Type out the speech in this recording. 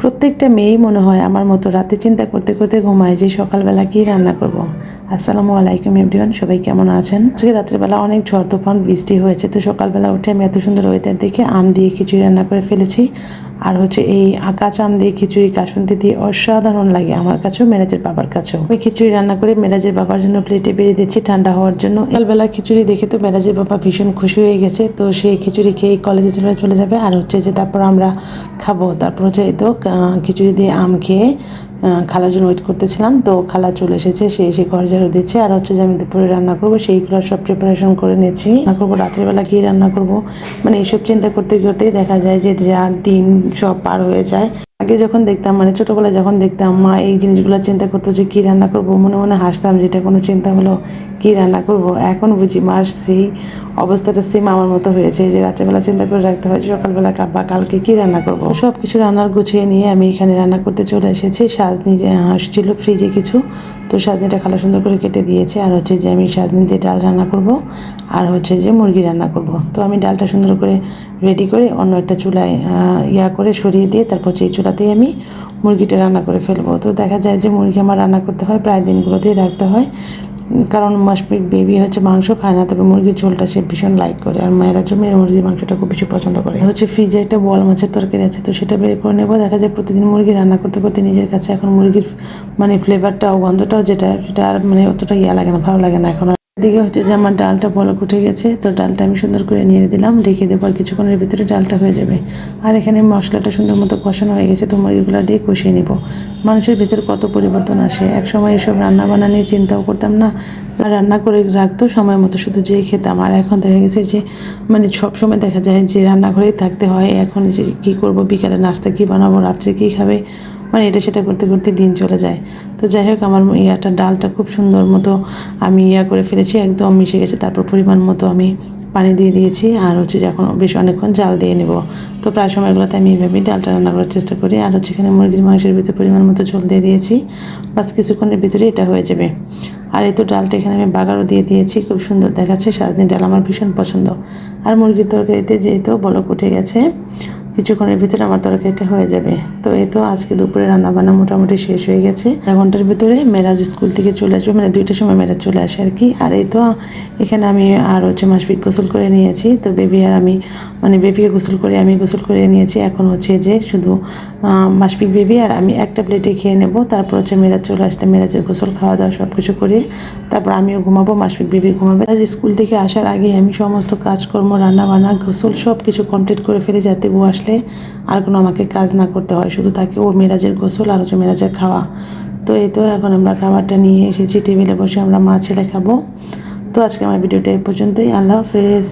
প্রত্যেকটা মেয়েই মনে হয় আমার মতো রাতে চিন্তা করতে করতে ঘুমায় যে সকালবেলা কী রান্না করব। আসসালামু আলাইকুম এভরিওয়ান সবাই কেমন আছেন আজকে রাত্রেবেলা অনেক ঝড় তুফান, বৃষ্টি হয়েছে, তো সকালবেলা উঠে আমি এত সুন্দর ওয়েদার দেখে আম দিয়ে খিচুড়ি রান্না করে ফেলেছি আর হচ্ছে এই কাঁচা আম দিয়ে খিচুড়ি কাসুন্দি দিয়ে অসাধারণ লাগে আমার কাছেও, মেরাজের বাবার কাছেও। আমি খিচুড়ি রান্না করে মেরাজের বাবার জন্য প্লেটে বেড়ে দিচ্ছি ঠান্ডা হওয়ার জন্য। সকালবেলা খিচুড়ি দেখে তো মেরাজের বাবা ভীষণ খুশি হয়ে গেছে, তো সেই খিচুড়ি খেয়ে কলেজে চলে চলে যাবে। আর হচ্ছে যে তারপর আমরা খাব, তারপর হচ্ছে এই তো খিচুড়ি দিয়ে আম খেয়ে খালার জন্য ওয়েট করতেছিলাম, তো খালা চলে এসেছে, সে এসে ঘর ঝাড়ু দিচ্ছে। আর হচ্ছে যে আমি দুপুরে রান্না করব সেইগুলো সব প্রিপারেশন করে নিয়েছি রান্না করব, রাত্রিবেলা কী রান্না করব। মানে এইসব চিন্তা করতে করতেই দেখা যায় যে যা দিন সব পার হয়ে যায়। আগে যখন দেখতাম মানে ছোটোবেলায় যখন দেখতাম, মা এই জিনিসগুলো চিন্তা করতো যে কী রান্না করব, মনে মনে হাসতাম যেটা কোনো চিন্তা হলো কী রান্না করব? এখন বুঝি মার সেই অবস্থাটা সেম আমার মতো হয়েছে যে রাত্রেবেলা চিন্তা করে রাখতে হয় সকালবেলা বা কালকে কী রান্না করব। সব কিছু রান্নার গুছিয়ে নিয়ে আমি এখানে রান্না করতে চলে এসেছি। সাজনি যে ছিল ফ্রিজে কিছু, তো সাজনিটা খালা সুন্দর করে কেটে দিয়েছে। আর হচ্ছে যে আমি সাজনি যে ডাল রান্না করব, আর হচ্ছে যে মুরগি রান্না করব। তো আমি ডালটা সুন্দর করে রেডি করে অন্য একটা চুলায় ইয়া করে সরিয়ে দিয়ে তারপর এই চুলাতেই আমি মুরগিটা রান্না করে ফেলব। তো দেখা যায় যে মুরগি আমার রান্না করতে হয়, প্রায় দিনগুলোতেই রাখতে হয়। কারণ মাসপিক বেবি হচ্ছে মাংস খায় না, তবে মুরগির ঝোলটা সে ভীষণ লাইক করে। আর মায়েরা জন্য মুরগির মাংসটা খুব বেশি পছন্দ করে। হচ্ছে ফ্রিজে একটা বল মাছের তরকারি আছে, তো সেটা বের করে নেব। দেখা যায় প্রতিদিন মুরগি রান্না করতে করতে নিজের কাছে এখন মুরগির মানে ফ্লেভারটাও গন্ধটাও যেটা, সেটা আর মানে অতটা ইয়া লাগে না, ভালো লাগে না। এখন। এদিকে হচ্ছে যে আমার ডালটা বলক উঠে গেছে, তো ডালটা আমি সুন্দর করে নিয়ে দিলাম ঢেকে দেবো আর কিছুক্ষণের ভিতরে ডালটা হয়ে যাবে। আর এখানে মশলাটা সুন্দর মতো কষানো হয়ে গেছে, তো মুরগিগুলো দিয়ে কষিয়ে নিব। মানুষের ভিতর কত পরিবর্তন আসে এক সময় এসব রান্না বান্না নিয়ে চিন্তাও করতাম না আর রান্না করে রাখতো সময় মতো, শুধু যেয়ে খেতাম। আর এখন দেখা গেছে যে মানে সব সময় দেখা যায় যে রান্নাঘরেই থাকতে হয়, এখন যে কী করব, বিকালে নাস্তা কী বানাবো, রাত্রে কী খাবে মানে এটা সেটা করতে করতে দিন চলে যায়। তো যাই হোক, আমার ইয়াটা, ডালটা খুব সুন্দর মতো আমি ইয়া করে ফেলেছি, একদম মিশে গেছে। তারপর পরিমাণ মতো আমি পানি দিয়ে দিয়েছি আর হচ্ছে যখন বেশ অনেকক্ষণ জাল দিয়ে নেব। তো প্রায় সময়গুলোতে আমি এইভাবেই ডালটা রান্না করার চেষ্টা করি। আর হচ্ছে এখানে মুরগির মাংসের ভিতরে পরিমাণ মতো ঝোল দিয়ে দিয়েছি। বাস কিছুক্ষণের ভিতরে এটা হয়ে যাবে। আর এই তো ডালটা এখানে আমি বাগারও দিয়ে দিয়েছি, খুব সুন্দর দেখাচ্ছে। সাজনি ডাল আমার ভীষণ পছন্দ। আর মুরগির তরকারিতে যেহেতু বলক উঠে গেছে কিছুক্ষণের ভিতরে আমার তরকারিটা হয়ে যাবে। তো এই তো আজকে দুপুরে রান্না বান্না মোটামুটি শেষ হয়ে গেছে। এক ঘণ্টার ভিতরে মেরাজ স্কুল থেকে চলে আসবে মানে দুইটার সময় মেরাজ চলে আসে আর কি। আর এই তো এখানে আমি আর হচ্ছে মাসপিক গোসল করে নিয়েছি। তো বেবি আর আমি মানে বেবিকে গোসল করে আমি গোসল করে নিয়েছি। এখন হচ্ছে যে শুধু মাসপিক বেবি আর আমি একটা প্লেটে খেয়ে নেব। তারপর হচ্ছে মেরাজ চলে আসলে মেরাজের গোসল, খাওয়া দাওয়া সব কিছু করে তারপর আমিও ঘুমাবো, মাসপিক বেবি ঘুমাবে। আর স্কুল থেকে আসার আগে আমি সমস্ত কাজকর্ম রান্না বান্না গোসল সব কিছু কমপ্লিট করে ফেলে যাতে ও আসলে আর কোনো আমাকে কাজ না করতে হয়। শুধু তাকে ও মেরাজের গোসল আর হচ্ছে মেরাজের খাওয়া। তো এই তো এখন আমরা খাবারটা নিয়ে এসেছি। টেবিলে বসে আমরা মা ছেলে খাব। তো আজকে আমার ভিডিওটা এই পর্যন্তই। আল্লাহ হাফেজ।